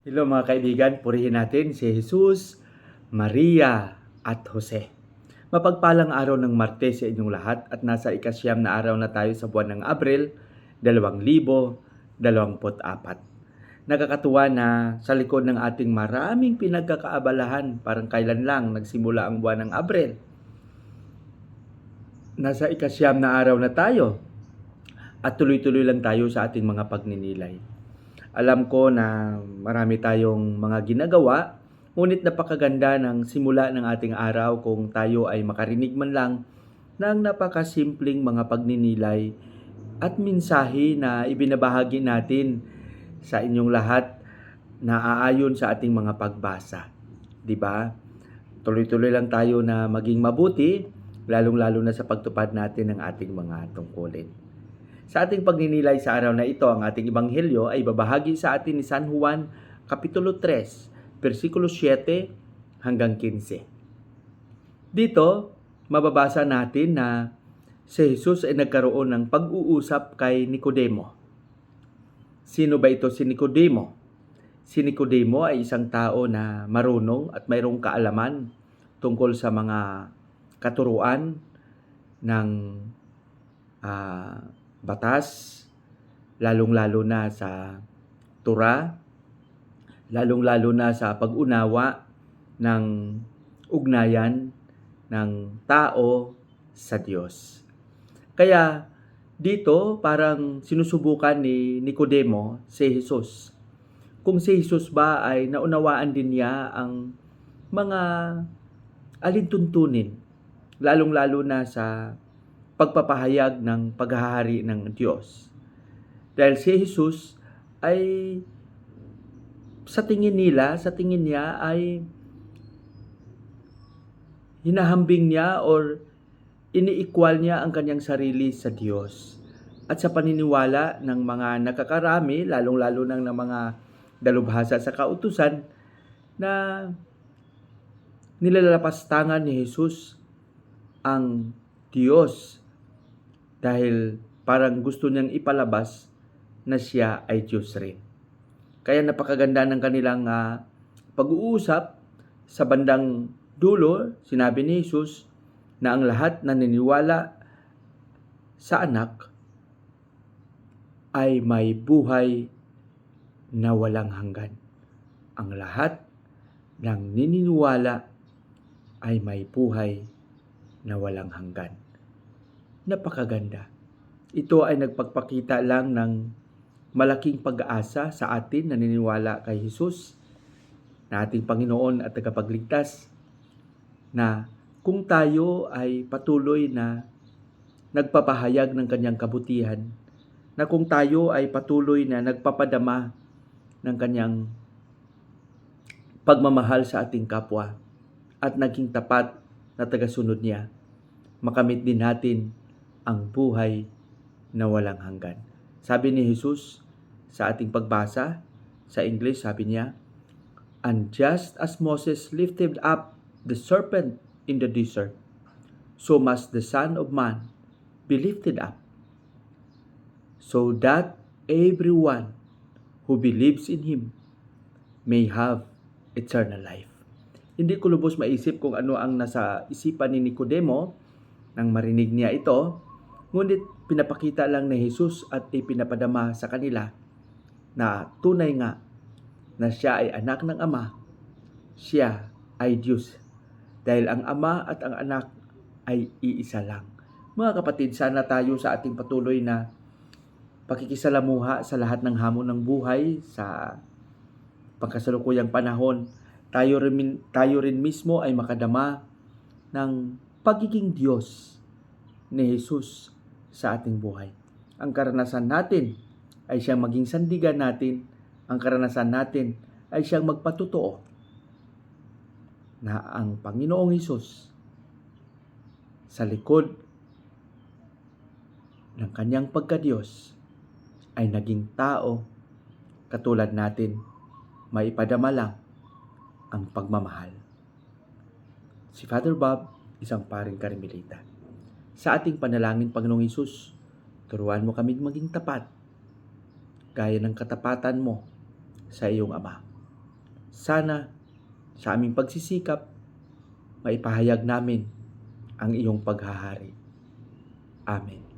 Hello mga kaibigan, purihin natin si Jesus, Maria at Jose. Mapagpalang araw ng Martes sa inyong lahat at nasa ikasyam na araw na tayo sa buwan ng Abril, 2024. Nakakatuwa na sa likod ng ating maraming pinagkakaabalahan, parang kailan lang nagsimula ang buwan ng Abril. Nasa ikasyam na araw na tayo at tuloy-tuloy lang tayo sa ating mga pagninilay. Alam ko na marami tayong mga ginagawa, ngunit napakaganda ng simula ng ating araw kung tayo ay makarinig man lang ng napakasimpleng mga pagninilay at mensahe na ibinabahagi natin sa inyong lahat na aayon sa ating mga pagbasa. 'Di ba? Tuloy-tuloy lang tayo na maging mabuti, lalong-lalo na sa pagtupad natin ng ating mga tungkulin. Sa ating pagninilay sa araw na ito, ang ating ebanghelyo ay babahagi sa atin ni San Juan Kapitulo 3, versikulo 7 hanggang 15. Dito, mababasa natin na si Jesus ay nagkaroon ng pag-uusap kay Nicodemo. Sino ba ito si Nicodemo? Si Nicodemo ay isang tao na marunong at mayroong kaalaman tungkol sa mga katuruan ng ah, batas, lalong-lalo na sa Tura, lalong-lalo na sa pag-unawa ng ugnayan ng tao sa Diyos. Kaya dito parang sinusubukan ni Nicodemo si Jesus. Kung si Jesus ba ay naunawaan din niya ang mga alintuntunin, lalong-lalo na sa pagpapahayag ng paghahari ng Diyos. Dahil si Jesus ay sa tingin nila, sa tingin niya ay hinahambing niya or iniikwal niya ang kanyang sarili sa Diyos. At sa paniniwala ng mga nakakarami, lalong-lalo ng, ng mga dalubhasa sa kautusan, na nilalapastangan ni Jesus ang Diyos dahil parang gusto niyang ipalabas na siya ay Diyos rin. Kaya napakaganda ng kanilang uh, pag-uusap sa bandang dulo, sinabi ni Jesus na ang lahat na niniwala sa anak ay may buhay na walang hanggan. Ang lahat ng nininiwala ay may buhay na walang hanggan. Napakaganda. Ito ay nagpagpakita lang ng malaking pag-asa sa atin na naniniwala kay Jesus na ating Panginoon at tagapagligtas na kung tayo ay patuloy na nagpapahayag ng kanyang kabutihan, na kung tayo ay patuloy na nagpapadama ng kanyang pagmamahal sa ating kapwa at naging tapat na tagasunod niya, makamit din natin ang buhay na walang hanggan. Sabi ni Jesus sa ating pagbasa, sa English sabi niya, And just as Moses lifted up the serpent in the desert, so must the Son of Man be lifted up, so that everyone who believes in Him may have eternal life. Hindi ko lubos maisip kung ano ang nasa isipan ni Nicodemo nang marinig niya ito, ngunit pinapakita lang ni Jesus at ipinapadama sa kanila na tunay nga na siya ay anak ng Ama, siya ay Diyos. Dahil ang Ama at ang anak ay iisa lang. Mga kapatid, sana tayo sa ating patuloy na pakikisalamuha sa lahat ng hamon ng buhay sa pagkasalukuyang panahon, tayo rin, tayo rin mismo ay makadama ng pagiging Diyos ni Jesus sa ating buhay. Ang karanasan natin ay siyang maging sandigan natin. Ang karanasan natin ay siyang magpatutuo na ang Panginoong Hesus sa likod ng kanyang pagkadiyos ay naging tao katulad natin maipadama lang ang pagmamahal. Si Father Bob, isang paring karimilita. Sa ating panalangin, Panginoong Isus, turuan mo kami maging tapat, gaya ng katapatan mo sa iyong Ama. sana sa aming pagsisikap, maipahayag namin ang iyong paghahari. Amen.